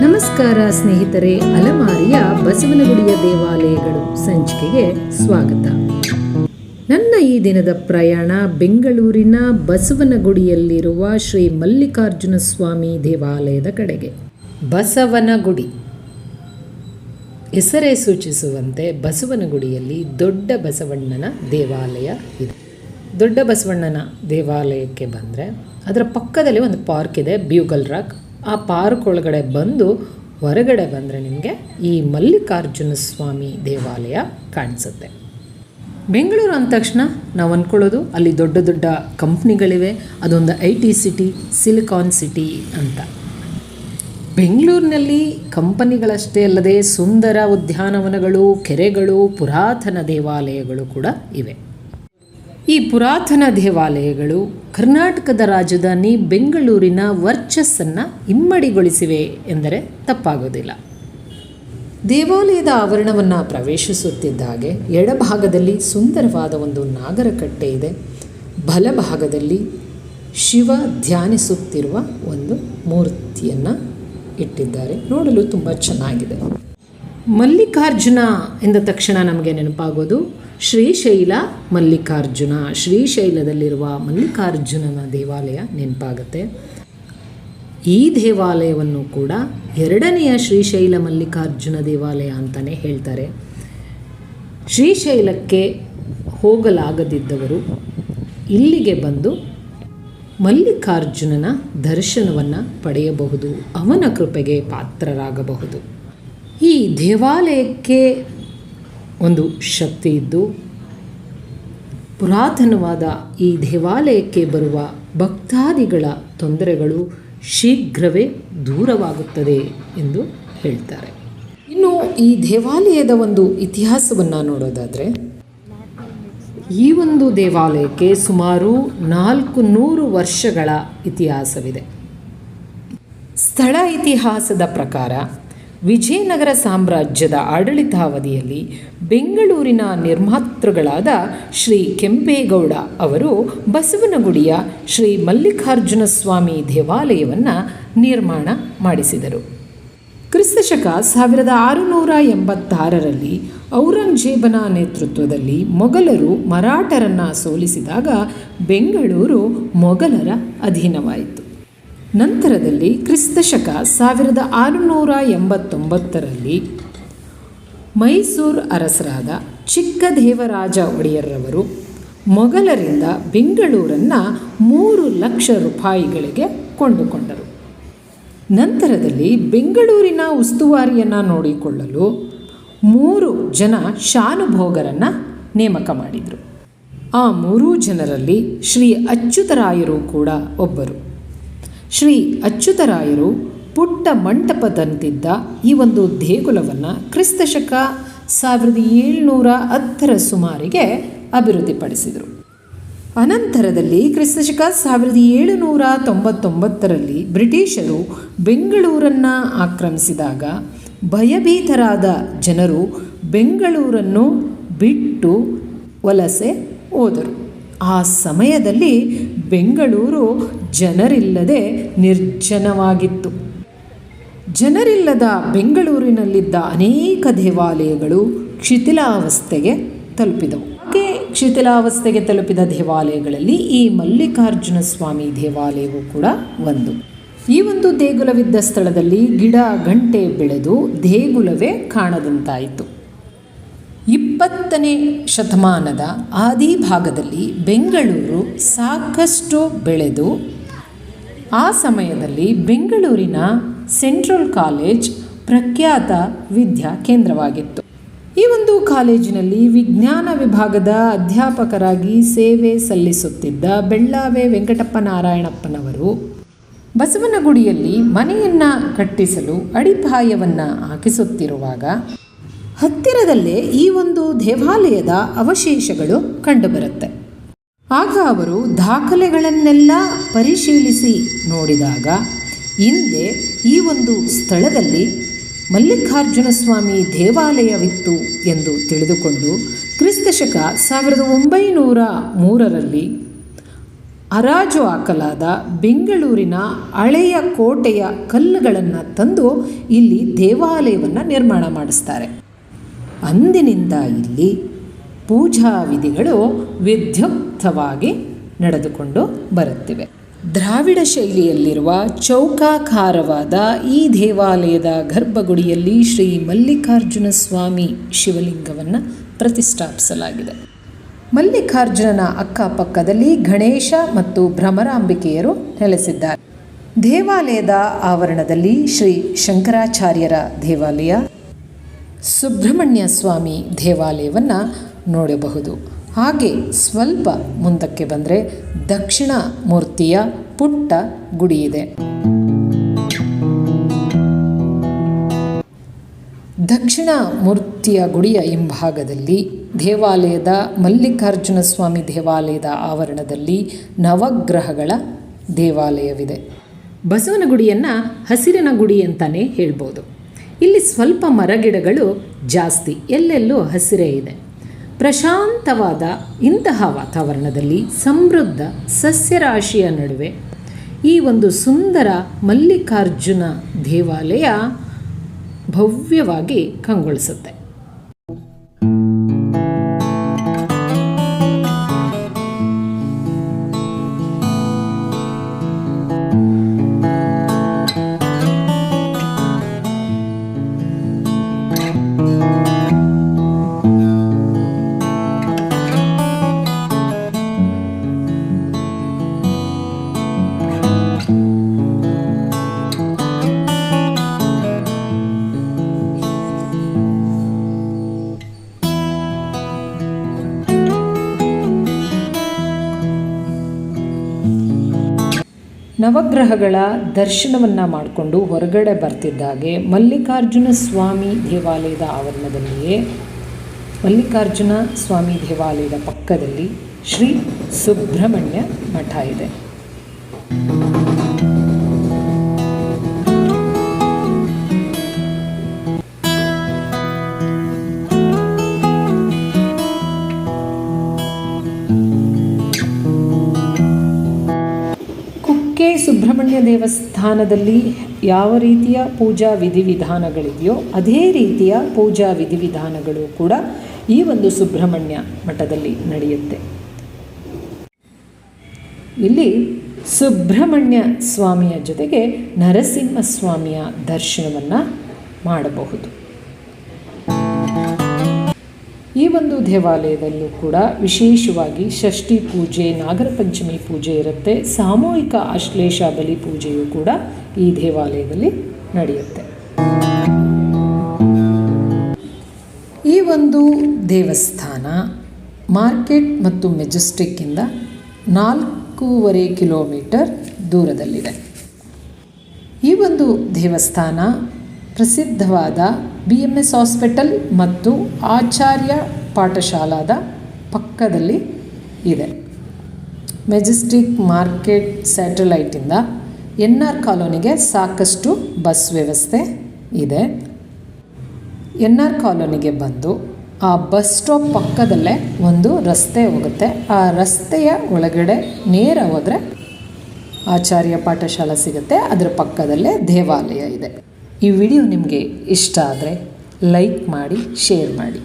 ನಮಸ್ಕಾರ ಸ್ನೇಹಿತರೆ, ಅಲಮಾರಿಯ ಬಸವನಗುಡಿಯ ದೇವಾಲಯಗಳು ಸಂಚಿಕೆಗೆ ಸ್ವಾಗತ. ನನ್ನ ಈ ದಿನದ ಪ್ರಯಾಣ ಬೆಂಗಳೂರಿನ ಬಸವನಗುಡಿಯಲ್ಲಿರುವ ಶ್ರೀ ಮಲ್ಲಿಕಾರ್ಜುನ ಸ್ವಾಮಿ ದೇವಾಲಯದ ಕಡೆಗೆ. ಬಸವನಗುಡಿ. ಹೆಸರೇ ಸೂಚಿಸುವಂತೆ ಬಸವನಗುಡಿಯಲ್ಲಿ ದೊಡ್ಡ ಬಸವಣ್ಣನ ದೇವಾಲಯ ಇದೆ. ದೊಡ್ಡ ಬಸವಣ್ಣನ ದೇವಾಲಯಕ್ಕೆ ಬಂದರೆ, ಅದರ ಪಕ್ಕದಲ್ಲಿ ಒಂದು ಪಾರ್ಕ್ ಇದೆ, ಬ್ಯೂಗಲ್ ರಾಕ್. ಆ ಪಾರ್ಕ್ ಒಳಗಡೆ ಬಂದು ಹೊರಗಡೆ ಬಂದರೆ ನಿಮಗೆ ಈ ಮಲ್ಲಿಕಾರ್ಜುನ ಸ್ವಾಮಿ ದೇವಾಲಯ ಕಾಣಿಸುತ್ತೆ. ಬೆಂಗಳೂರು ಅಂದ ತಕ್ಷಣ ನಾವು ಅಂದ್ಕೊಳ್ಳೋದು ಅಲ್ಲಿ ದೊಡ್ಡ ದೊಡ್ಡ ಕಂಪ್ನಿಗಳಿವೆ, ಅದೊಂದು I T city, silicon city ಅಂತ. ಬೆಂಗಳೂರಿನಲ್ಲಿ ಕಂಪನಿಗಳಷ್ಟೇ ಅಲ್ಲದೆ ಸುಂದರ ಉದ್ಯಾನವನಗಳು, ಕೆರೆಗಳು, ಪುರಾತನ ದೇವಾಲಯಗಳು ಕೂಡ ಇವೆ. ಈ ಪುರಾತನ ದೇವಾಲಯಗಳು ಕರ್ನಾಟಕದ ರಾಜಧಾನಿ ಬೆಂಗಳೂರಿನ ವರ್ಚಸ್ಸನ್ನು ಇಮ್ಮಡಿಗೊಳಿಸಿವೆ ಎಂದರೆ ತಪ್ಪಾಗೋದಿಲ್ಲ. ದೇವಾಲಯದ ಆವರಣವನ್ನು ಪ್ರವೇಶಿಸುತ್ತಿದ್ದ ಹಾಗೆ ಎಡಭಾಗದಲ್ಲಿ ಸುಂದರವಾದ ಒಂದು ನಾಗರಕಟ್ಟೆ ಇದೆ. ಬಲಭಾಗದಲ್ಲಿ ಶಿವ ಧ್ಯಾನಿಸುತ್ತಿರುವ ಒಂದು ಮೂರ್ತಿಯನ್ನು ಇಟ್ಟಿದ್ದಾರೆ. ನೋಡಲು ತುಂಬ ಚೆನ್ನಾಗಿದೆ. ಮಲ್ಲಿಕಾರ್ಜುನ ಎಂದ ತಕ್ಷಣ ನಮಗೆ ನೆನಪಾಗೋದು ಶ್ರೀಶೈಲ ಮಲ್ಲಿಕಾರ್ಜುನ. ಶ್ರೀಶೈಲದಲ್ಲಿರುವ ಮಲ್ಲಿಕಾರ್ಜುನನ ದೇವಾಲಯ ನೆನಪಾಗುತ್ತೆ. ಈ ದೇವಾಲಯವನ್ನು ಕೂಡ ಎರಡನೆಯ ಶ್ರೀಶೈಲ ಮಲ್ಲಿಕಾರ್ಜುನ ದೇವಾಲಯ ಅಂತಲೇ ಹೇಳ್ತಾರೆ. ಶ್ರೀಶೈಲಕ್ಕೆ ಹೋಗಲಾಗದಿದ್ದವರು ಇಲ್ಲಿಗೆ ಬಂದು ಮಲ್ಲಿಕಾರ್ಜುನನ ದರ್ಶನವನ್ನು ಪಡೆಯಬಹುದು, ಅವನ ಕೃಪೆಗೆ ಪಾತ್ರರಾಗಬಹುದು. ಈ ದೇವಾಲಯಕ್ಕೆ ಒಂದು ಶಕ್ತಿ ಇದ್ದು ಪುರಾತನವಾದ ಈ ದೇವಾಲಯಕ್ಕೆ ಬರುವ ಭಕ್ತಾದಿಗಳ ತೊಂದರೆಗಳು ಶೀಘ್ರವೇ ದೂರವಾಗುತ್ತದೆ ಎಂದು ಹೇಳ್ತಾರೆ. ಇನ್ನು ಈ ದೇವಾಲಯದ ಒಂದು ಇತಿಹಾಸವನ್ನು ನೋಡೋದಾದರೆ, ಈ ಒಂದು ದೇವಾಲಯಕ್ಕೆ ಸುಮಾರು ನಾಲ್ಕು ನೂರು ವರ್ಷಗಳ ಇತಿಹಾಸವಿದೆ. ಸ್ಥಳ ಇತಿಹಾಸದ ಪ್ರಕಾರ ವಿಜಯನಗರ ಸಾಮ್ರಾಜ್ಯದ ಆಡಳಿತಾವಧಿಯಲ್ಲಿ ಬೆಂಗಳೂರಿನ ನಿರ್ಮಾತೃಗಳಾದ ಶ್ರೀ ಕೆಂಪೇಗೌಡ ಅವರು ಬಸವನಗುಡಿಯ ಶ್ರೀ ಮಲ್ಲಿಕಾರ್ಜುನ ಸ್ವಾಮಿ ದೇವಾಲಯವನ್ನು ನಿರ್ಮಾಣ ಮಾಡಿಸಿದರು. ಕ್ರಿಸ್ತಶಕ ಸಾವಿರದ ಆರುನೂರ ಎಂಬತ್ತಾರರಲ್ಲಿ ಔರಂಗಜೇಬನ ನೇತೃತ್ವದಲ್ಲಿ ಮೊಘಲರು ಮರಾಠರನ್ನು ಸೋಲಿಸಿದಾಗ ಬೆಂಗಳೂರು ಮೊಘಲರ ಅಧೀನವಾಯಿತು. ನಂತರದಲ್ಲಿ ಕ್ರಿಸ್ತಶಕ ಸಾವಿರದ ಆರುನೂರ ಎಂಬತ್ತೊಂಬತ್ತರಲ್ಲಿ ಮೈಸೂರು ಅರಸರಾದ ಚಿಕ್ಕದೇವರಾಜ ಒಡೆಯರವರು ಮೊಘಲರಿಂದ ಬೆಂಗಳೂರನ್ನು ಮೂರು ಲಕ್ಷ ರೂಪಾಯಿಗಳಿಗೆ ಕೊಂಡುಕೊಂಡರು. ನಂತರದಲ್ಲಿ ಬೆಂಗಳೂರಿನ ಉಸ್ತುವಾರಿಯನ್ನು ನೋಡಿಕೊಳ್ಳಲು ಮೂರು ಜನ ಶಾನುಭೋಗರನ್ನು ನೇಮಕ ಮಾಡಿದರು. ಆ ಮೂರೂ ಜನರಲ್ಲಿ ಶ್ರೀ ಅಚ್ಯುತರಾಯರು ಕೂಡ ಒಬ್ಬರು. ಶ್ರೀ ಅಚ್ಯುತರಾಯರು ಪುಟ್ಟ ಮಂಟಪದಂತಿದ್ದ ಈ ಒಂದು ದೇಗುಲವನ್ನು ಕ್ರಿಸ್ತಶಕ ಸಾವಿರದ ಏಳ್ನೂರ ಹತ್ತರ ಸುಮಾರಿಗೆ ಅಭಿವೃದ್ಧಿಪಡಿಸಿದರು. ಅನಂತರದಲ್ಲಿ ಕ್ರಿಸ್ತಶಕ ಸಾವಿರದ ಏಳುನೂರ ತೊಂಬತ್ತೊಂಬತ್ತರಲ್ಲಿ ಬ್ರಿಟಿಷರು ಬೆಂಗಳೂರನ್ನು ಆಕ್ರಮಿಸಿದಾಗ ಭಯಭೀತರಾದ ಜನರು ಬೆಂಗಳೂರನ್ನು ಬಿಟ್ಟು ವಲಸೆ ಹೋದರು. ಆ ಸಮಯದಲ್ಲಿ ಬೆಂಗಳೂರು ಜನರಿಲ್ಲದೆ ನಿರ್ಜನವಾಗಿತ್ತು. ಜನರಿಲ್ಲದ ಬೆಂಗಳೂರಿನಲ್ಲಿದ್ದ ಅನೇಕ ದೇವಾಲಯಗಳು ಶಿಥಿಲಾವಸ್ಥೆಗೆ ತಲುಪಿದವು. ಹಾಗೆ ಶಿಥಿಲಾವಸ್ಥೆಗೆ ತಲುಪಿದ ದೇವಾಲಯಗಳಲ್ಲಿ ಈ ಮಲ್ಲಿಕಾರ್ಜುನ ಸ್ವಾಮಿ ದೇವಾಲಯವೂ ಕೂಡ ಒಂದು. ಈ ಒಂದು ದೇಗುಲವಿದ್ದ ಸ್ಥಳದಲ್ಲಿ ಗಿಡ, ಗಂಟೆ ಬೆಳೆದು ದೇಗುಲವೇ ಕಾಣದಂತಾಯಿತು. ಇಪ್ಪತ್ತನೇ ಶತಮಾನದ ಆದಿ ಭಾಗದಲ್ಲಿ ಬೆಂಗಳೂರು ಸಾಕಷ್ಟು ಬೆಳೆದು ಆ ಸಮಯದಲ್ಲಿ ಬೆಂಗಳೂರಿನ ಸೆಂಟ್ರಲ್ ಕಾಲೇಜ್ ಪ್ರಖ್ಯಾತ ವಿದ್ಯಾ ಕೇಂದ್ರವಾಗಿತ್ತು. ಈ ಒಂದು ಕಾಲೇಜಿನಲ್ಲಿ ವಿಜ್ಞಾನ ವಿಭಾಗದ ಅಧ್ಯಾಪಕರಾಗಿ ಸೇವೆ ಸಲ್ಲಿಸುತ್ತಿದ್ದ ಬೆಳ್ಳಾವೆ ವೆಂಕಟಪ್ಪ ನಾರಾಯಣಪ್ಪನವರು ಬಸವನಗುಡಿಯಲ್ಲಿ ಮನೆಯನ್ನು ಕಟ್ಟಿಸಲು ಅಡಿಪಾಯವನ್ನು ಹಾಕಿಸುತ್ತಿರುವಾಗ ಹತ್ತಿರದಲ್ಲೇ ಈ ಒಂದು ದೇವಾಲಯದ ಅವಶೇಷಗಳು ಕಂಡುಬರುತ್ತೆ. ಆಗ ಅವರು ದಾಖಲೆಗಳನ್ನೆಲ್ಲ ಪರಿಶೀಲಿಸಿ ನೋಡಿದಾಗ ಹಿಂದೆ ಈ ಒಂದು ಸ್ಥಳದಲ್ಲಿ ಮಲ್ಲಿಕಾರ್ಜುನ ಸ್ವಾಮಿ ದೇವಾಲಯವಿತ್ತು ಎಂದು ತಿಳಿದುಕೊಂಡು ಕ್ರಿಸ್ತಶಕ ಸಾವಿರದ ಒಂಬೈನೂರ ಮೂರರಲ್ಲಿ ಹರಾಜು ಹಾಕಲಾದ ಬೆಂಗಳೂರಿನ ಹಳೆಯ ಕೋಟೆಯ ಕಲ್ಲುಗಳನ್ನು ತಂದು ಇಲ್ಲಿ ದೇವಾಲಯವನ್ನು ನಿರ್ಮಾಣ ಮಾಡಿಸ್ತಾರೆ. ಅಂದಿನಿಂದ ಇಲ್ಲಿ ಪೂಜಾ ವಿಧಿಗಳು ವಿದ್ಯುಕ್ತವಾಗಿ ನಡೆದುಕೊಂಡು ಬರುತ್ತಿವೆ. ದ್ರಾವಿಡ ಶೈಲಿಯಲ್ಲಿರುವ ಚೌಕಾಕಾರವಾದ ಈ ದೇವಾಲಯದ ಗರ್ಭಗುಡಿಯಲ್ಲಿ ಶ್ರೀ ಮಲ್ಲಿಕಾರ್ಜುನ ಸ್ವಾಮಿ ಶಿವಲಿಂಗವನ್ನು ಪ್ರತಿಷ್ಠಾಪಿಸಲಾಗಿದೆ. ಮಲ್ಲಿಕಾರ್ಜುನನ ಅಕ್ಕಪಕ್ಕದಲ್ಲಿ ಗಣೇಶ ಮತ್ತು ಭ್ರಮರಾಂಬಿಕೆಯರು ನೆಲೆಸಿದ್ದಾರೆ. ದೇವಾಲಯದ ಆವರಣದಲ್ಲಿ ಶ್ರೀ ಶಂಕರಾಚಾರ್ಯರ ದೇವಾಲಯ, ಸುಬ್ರಹ್ಮಣ್ಯ ಸ್ವಾಮಿ ದೇವಾಲಯವನ್ನು ನೋಡಬಹುದು. ಹಾಗೆ ಸ್ವಲ್ಪ ಮುಂದಕ್ಕೆ ಬಂದರೆ ದಕ್ಷಿಣ ಮೂರ್ತಿಯ ಪುಟ್ಟ ಗುಡಿಯಿದೆ ದಕ್ಷಿಣ ಮೂರ್ತಿಯ ಗುಡಿಯ ಹಿಂಭಾಗದಲ್ಲಿ ದೇವಾಲಯದ ಮಲ್ಲಿಕಾರ್ಜುನ ಸ್ವಾಮಿ ದೇವಾಲಯದ ಆವರಣದಲ್ಲಿ ನವಗ್ರಹಗಳ ದೇವಾಲಯವಿದೆ. ಬಸವನ ಗುಡಿಯನ್ನು ಹಸಿರಿನ ಗುಡಿ ಅಂತಲೇ ಹೇಳ್ಬೋದು. ಇಲ್ಲಿ ಸ್ವಲ್ಪ ಮರಗಿಡಗಳು ಜಾಸ್ತಿ, ಎಲ್ಲೆಲ್ಲೂ ಹಸಿರೇ ಇದೆ. ಪ್ರಶಾಂತವಾದ ಇಂತಹ ವಾತಾವರಣದಲ್ಲಿ ಸಮೃದ್ಧ ಸಸ್ಯರಾಶಿಯ ನಡುವೆ ಈ ಒಂದು ಸುಂದರ ಮಲ್ಲಿಕಾರ್ಜುನ ದೇವಾಲಯ ಭವ್ಯವಾಗಿ ಕಂಗೊಳಿಸುತ್ತೆ. ನವಗ್ರಹಗಳ ದರ್ಶನವನ್ನು ಮಾಡಿಕೊಂಡು ಹೊರಗಡೆ ಬರ್ತಿದ್ದಾಗೆ ಮಲ್ಲಿಕಾರ್ಜುನ ಸ್ವಾಮಿ ದೇವಾಲಯದ ಆವರಣದಲ್ಲಿಯೇ. ಮಲ್ಲಿಕಾರ್ಜುನ ಸ್ವಾಮಿ ದೇವಾಲಯದ ಪಕ್ಕದಲ್ಲಿ ಶ್ರೀ ಸುಬ್ರಹ್ಮಣ್ಯ ಮಠ ಇದೆ. ಸುಬ್ರಹ್ಮಣ್ಯ ದೇವಸ್ಥಾನದಲ್ಲಿ ಯಾವ ರೀತಿಯ ಪೂಜಾ ವಿಧಿವಿಧಾನಗಳಿದೆಯೋ ಅದೇ ರೀತಿಯ ಪೂಜಾ ವಿಧಿವಿಧಾನಗಳು ಕೂಡ ಈ ಒಂದು ಸುಬ್ರಹ್ಮಣ್ಯ ಮಠದಲ್ಲಿ ನಡೆಯುತ್ತೆ. ಇಲ್ಲಿ ಸುಬ್ರಹ್ಮಣ್ಯ ಸ್ವಾಮಿಯ ಜೊತೆಗೆ ನರಸಿಂಹ ಸ್ವಾಮಿಯ ದರ್ಶನವನ್ನು ಮಾಡಬಹುದು. ಈ ಒಂದು ದೇವಾಲಯದಲ್ಲೂ ಕೂಡ ವಿಶೇಷವಾಗಿ ಷಷ್ಠಿ ಪೂಜೆ, ನಾಗರ ಪಂಚಮಿ ಪೂಜೆ ಇರುತ್ತೆ. ಸಾಮೂಹಿಕ ಆಶ್ಲೇಷ ಬಲಿ ಪೂಜೆಯು ಕೂಡ ಈ ದೇವಾಲಯದಲ್ಲಿ ನಡೆಯುತ್ತೆ. ಈ ಒಂದು ದೇವಸ್ಥಾನ ಮಾರ್ಕೆಟ್ ಮತ್ತು ಮೆಜೆಸ್ಟಿಕ್ಕಿಂದ ನಾಲ್ಕೂವರೆ ಕಿಲೋಮೀಟರ್ ದೂರದಲ್ಲಿದೆ. ಈ ಒಂದು ದೇವಸ್ಥಾನ ಪ್ರಸಿದ್ಧವಾದ ಬಿ ಎಂ ಎಸ್ ಹಾಸ್ಪಿಟಲ್ ಮತ್ತು ಆಚಾರ್ಯ ಪಾಠಶಾಲಾದ ಪಕ್ಕದಲ್ಲಿ ಇದೆ. ಮೆಜೆಸ್ಟಿಕ್ ಮಾರ್ಕೆಟ್ ಸ್ಯಾಟಲೈಟಿಂದ ಎನ್ ಆರ್ ಕಾಲೋನಿಗೆ ಸಾಕಷ್ಟು ಬಸ್ ವ್ಯವಸ್ಥೆ ಇದೆ. ಎನ್ ಆರ್ ಕಾಲೋನಿಗೆ ಬಂದು ಆ ಬಸ್ ಸ್ಟಾಪ್ ಪಕ್ಕದಲ್ಲೇ ಒಂದು ರಸ್ತೆ ಹೋಗುತ್ತೆ. ಆ ರಸ್ತೆಯ ಒಳಗಡೆ ನೇರ ಹೋದರೆ ಆಚಾರ್ಯ ಪಾಠಶಾಲಾ ಸಿಗುತ್ತೆ. ಅದರ ಪಕ್ಕದಲ್ಲೇ ದೇವಾಲಯ ಇದೆ. ಈ ವಿಡಿಯೋ ನಿಮಗೆ ಇಷ್ಟ ಆದರೆ ಲೈಕ್ ಮಾಡಿ ಶೇರ್ ಮಾಡಿ.